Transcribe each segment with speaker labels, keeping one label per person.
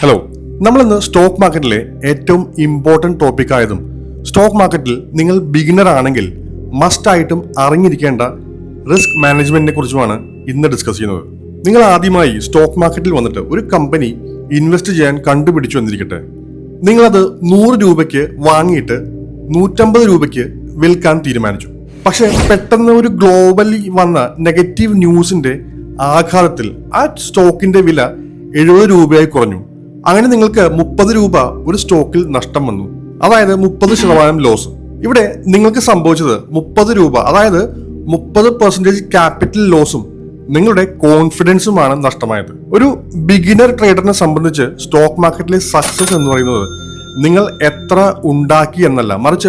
Speaker 1: Hello നമ്മളിന്ന് stock മാർക്കറ്റിലെ ഏറ്റവും ഇമ്പോർട്ടന്റ് ടോപ്പിക് ആയതും സ്റ്റോക്ക് മാർക്കറ്റിൽ നിങ്ങൾ ബിഗിനർ ആണെങ്കിൽ മസ്റ്റ് ആയിട്ടും അറിഞ്ഞിരിക്കേണ്ട റിസ്ക് മാനേജ്മെന്റിനെ കുറിച്ചുമാണ് ഇന്ന് ഡിസ്കസ് ചെയ്യുന്നത്. നിങ്ങൾ ആദ്യമായി സ്റ്റോക്ക് മാർക്കറ്റിൽ വന്നിട്ട് ഒരു കമ്പനി ഇൻവെസ്റ്റ് ചെയ്യാൻ കണ്ടുപിടിച്ചു എന്നിരിക്കട്ടെ നിങ്ങളത് നൂറ് രൂപയ്ക്ക് വാങ്ങിയിട്ട് നൂറ്റമ്പത് രൂപയ്ക്ക് വിൽക്കാൻ തീരുമാനിച്ചു. പക്ഷേ പെട്ടെന്ന് ഒരു ഗ്ലോബലി വന്ന നെഗറ്റീവ് ന്യൂസിന്റെ ആഘാതത്തിൽ ആ സ്റ്റോക്കിന്റെ വില എഴുപത് രൂപയായി കുറഞ്ഞു. അങ്ങനെ നിങ്ങൾക്ക് മുപ്പത് രൂപ ഒരു സ്റ്റോക്കിൽ നഷ്ടം വന്നു. അതായത് മുപ്പത് ശതമാനം ലോസ് ഇവിടെ നിങ്ങൾക്ക് സംഭവിച്ചത് മുപ്പത് രൂപ അതായത് മുപ്പത് പെർസെന്റേജ് ക്യാപിറ്റൽ ലോസും നിങ്ങളുടെ കോൺഫിഡൻസുമാണ് നഷ്ടമായത്. ഒരു ബിഗിനർ ട്രേഡറിനെ സംബന്ധിച്ച് സ്റ്റോക്ക് മാർക്കറ്റിലെ സക്സസ് എന്ന് പറയുന്നത് നിങ്ങൾ എത്ര ഉണ്ടാക്കി എന്നല്ല മറിച്ച്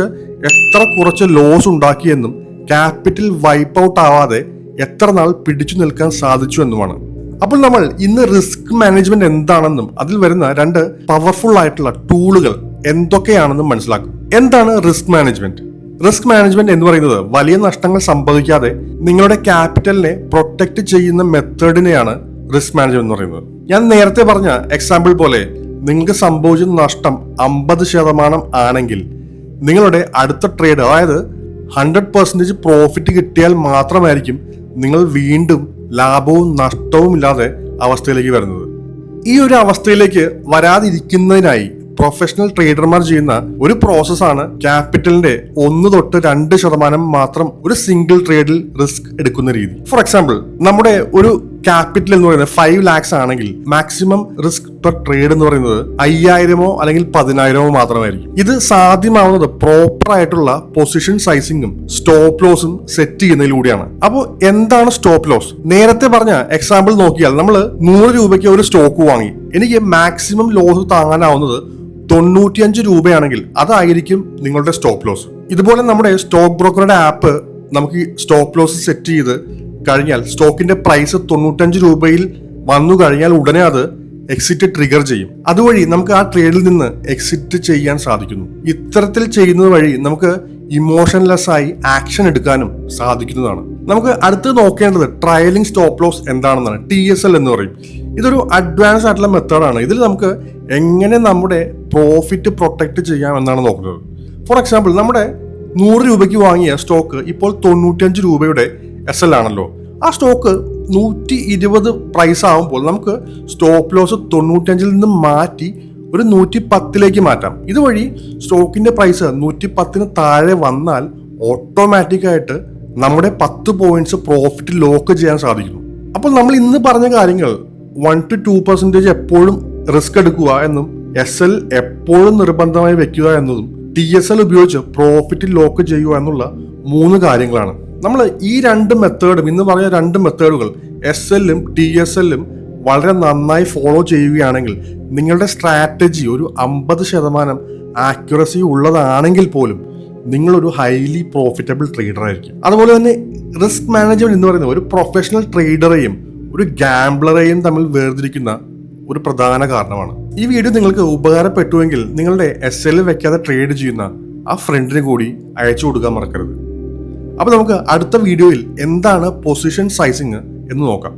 Speaker 1: എത്ര കുറച്ച് ലോസ് ഉണ്ടാക്കിയെന്നും ക്യാപിറ്റൽ വൈപ്പ് ഔട്ട് ആവാതെ എത്ര നാൾ പിടിച്ചു നിൽക്കാൻ സാധിച്ചു എന്നുമാണ്. അപ്പോൾ നമ്മൾ ഇന്ന് റിസ്ക് മാനേജ്മെന്റ് എന്താണെന്നും അതിൽ വരുന്ന രണ്ട് പവർഫുൾ ആയിട്ടുള്ള ടൂളുകൾ എന്തൊക്കെയാണെന്നും മനസ്സിലാക്കും. എന്താണ് റിസ്ക് മാനേജ്മെന്റ്? റിസ്ക് മാനേജ്മെന്റ് എന്ന് പറയുന്നത് വലിയ നഷ്ടങ്ങൾ സംഭവിക്കാതെ നിങ്ങളുടെ ക്യാപിറ്റലിനെ പ്രൊട്ടക്ട് ചെയ്യുന്ന മെത്തേഡിനെയാണ് റിസ്ക് മാനേജ്മെന്റ് എന്ന് പറയുന്നത്. ഞാൻ നേരത്തെ പറഞ്ഞ എക്സാമ്പിൾ പോലെ നിങ്ങൾക്ക് സംഭവിച്ച നഷ്ടം അമ്പത് ശതമാനം ആണെങ്കിൽ നിങ്ങളുടെ അടുത്ത ട്രേഡ് അതായത് ഹൺഡ്രഡ് പെർസെന്റേജ് പ്രോഫിറ്റ് കിട്ടിയാൽ മാത്രമായിരിക്കും നിങ്ങൾ വീണ്ടും ലാഭവും നഷ്ടവും ഇല്ലാതെ അവസ്ഥയിലേക്ക് വരുന്നത്. ഈ ഒരു അവസ്ഥയിലേക്ക് വരാതിരിക്കുന്നതിനായി പ്രൊഫഷണൽ ട്രേഡർമാർ ചെയ്യുന്ന ഒരു പ്രോസസ്സാണ് ക്യാപിറ്റലിന്റെ ഒന്ന് തൊട്ട് രണ്ട് ശതമാനം മാത്രം ഒരു സിംഗിൾ ട്രേഡിൽ റിസ്ക് എടുക്കുന്ന രീതി. ഫോർ എക്സാമ്പിൾ നമ്മുടെ ഒരു ക്യാപിറ്റൽ എന്ന് പറയുന്നത് ഫൈവ് ലാക്സ് ആണെങ്കിൽ മാക്സിമം റിസ്ക് പെർ ട്രേഡ് എന്ന് പറയുന്നത് അയ്യായിരമോ അല്ലെങ്കിൽ പതിനായിരമോ മാത്രമായിരിക്കും. ഇത് സാധ്യമാവുന്നത് പ്രോപ്പർ ആയിട്ടുള്ള പൊസിഷൻ സൈസിങ്ങും സ്റ്റോപ്പ് ലോസും സെറ്റ് ചെയ്യുന്നതിലൂടെയാണ്. അപ്പോൾ എന്താണ് സ്റ്റോപ്പ് ലോസ് നേരത്തെ പറഞ്ഞ എക്സാമ്പിൾ നോക്കിയാൽ നമ്മൾ നൂറ് രൂപയ്ക്ക് ഒരു സ്റ്റോക്ക് വാങ്ങി. എനിക്ക് മാക്സിമം ലോസ് താങ്ങാനാവുന്നത് തൊണ്ണൂറ്റിയഞ്ച് രൂപയാണെങ്കിൽ അതായിരിക്കും നിങ്ങളുടെ സ്റ്റോപ്പ് ലോസ് ഇതുപോലെ നമ്മുടെ സ്റ്റോക്ക് ബ്രോക്കറുടെ ആപ്പ് നമുക്ക് സ്റ്റോപ്പ് ലോസ് സെറ്റ് ചെയ്ത് കഴിഞ്ഞാൽ സ്റ്റോക്കിന്റെ പ്രൈസ് തൊണ്ണൂറ്റഞ്ച് രൂപയിൽ വന്നു കഴിഞ്ഞാൽ ഉടനെ അത് എക്സിറ്റ് ട്രിഗർ ചെയ്യും. അതുവഴി നമുക്ക് ആ ട്രേഡിൽ നിന്ന് എക്സിറ്റ് ചെയ്യാൻ സാധിക്കുന്നു. ഇത്തരത്തിൽ ചെയ്യുന്നത് വഴി നമുക്ക് ഇമോഷൻലെസ് ആയി ആക്ഷൻ എടുക്കാനും സാധിക്കുന്നതാണ്. നമുക്ക് അടുത്ത് നോക്കേണ്ടത് ട്രയലിംഗ് സ്റ്റോപ്പ് ലോസ് എന്താണെന്നാണ്. ടി എസ് എൽ എന്ന് പറയും. ഇതൊരു അഡ്വാൻസ് ആയിട്ടുള്ള മെത്തേഡാണ് ഇതിൽ നമുക്ക് എങ്ങനെ നമ്മുടെ പ്രോഫിറ്റ് പ്രൊട്ടക്ട് ചെയ്യാം എന്നാണ് നോക്കുന്നത്. ഫോർ എക്സാമ്പിൾ നമ്മുടെ നൂറ് രൂപയ്ക്ക് വാങ്ങിയ സ്റ്റോക്ക് ഇപ്പോൾ തൊണ്ണൂറ്റഞ്ച് രൂപയുടെ എസ് എൽ ആണല്ലോ. ആ സ്റ്റോക്ക് നൂറ്റി ഇരുപത് പ്രൈസ് ആകുമ്പോൾ നമുക്ക് സ്റ്റോപ്പ് ലോസ് തൊണ്ണൂറ്റഞ്ചിൽ നിന്ന് മാറ്റി ഒരു നൂറ്റി പത്തിലേക്ക് മാറ്റാം. ഇതുവഴി സ്റ്റോക്കിന്റെ പ്രൈസ് നൂറ്റി പത്തിന് താഴെ വന്നാൽ ഓട്ടോമാറ്റിക് ആയിട്ട് നമ്മുടെ പത്ത് പോയിന്റ്സ് പ്രോഫിറ്റ് ലോക്ക് ചെയ്യാൻ സാധിക്കുന്നു. അപ്പോൾ നമ്മൾ ഇന്ന് പറഞ്ഞ കാര്യങ്ങൾ വൺ ടു ടു പെർസെന്റേജ് എപ്പോഴും റിസ്ക് എടുക്കുക എന്നും എസ് എൽ എപ്പോഴും നിർബന്ധമായി വെക്കുക എന്നതും ടി എസ് എൽ ഉപയോഗിച്ച് പ്രോഫിറ്റ് ലോക്ക് ചെയ്യുക എന്നുള്ള മൂന്ന് കാര്യങ്ങളാണ്. നമ്മൾ ഈ രണ്ട് മെത്തേഡും ഇന്ന് പറഞ്ഞ രണ്ട് മെത്തേഡുകൾ എസ് എല്ലും ടി എസ് എല്ലും വളരെ നന്നായി ഫോളോ ചെയ്യുകയാണെങ്കിൽ നിങ്ങളുടെ സ്ട്രാറ്റജി ഒരു അമ്പത് ശതമാനം ആക്യുറസി ഉള്ളതാണെങ്കിൽ പോലും നിങ്ങളൊരു ഹൈലി പ്രോഫിറ്റബിൾ ട്രേഡർ ആയിരിക്കും. അതുപോലെ തന്നെ റിസ്ക് മാനേജ്മെന്റ് എന്ന് പറയുന്നത് ഒരു പ്രൊഫഷണൽ ട്രേഡറെയും ഒരു ഗാംബ്ലറെയും തമ്മിൽ വേർതിരിക്കുന്ന ഒരു പ്രധാന കാരണമാണ്. ഈ വീഡിയോ നിങ്ങൾക്ക് ഉപകാരപ്പെട്ടുവെങ്കിൽ നിങ്ങളുടെ എസ് എൽ വെക്കാതെ ട്രേഡ് ചെയ്യുന്ന ആ ഫ്രണ്ടിന് കൂടി അയച്ചു കൊടുക്കാൻ മറക്കരുത്. അപ്പൊ നമുക്ക് അടുത്ത വീഡിയോയിൽ എന്താണ് പൊസിഷൻ സൈസിങ് എന്ന് നോക്കാം.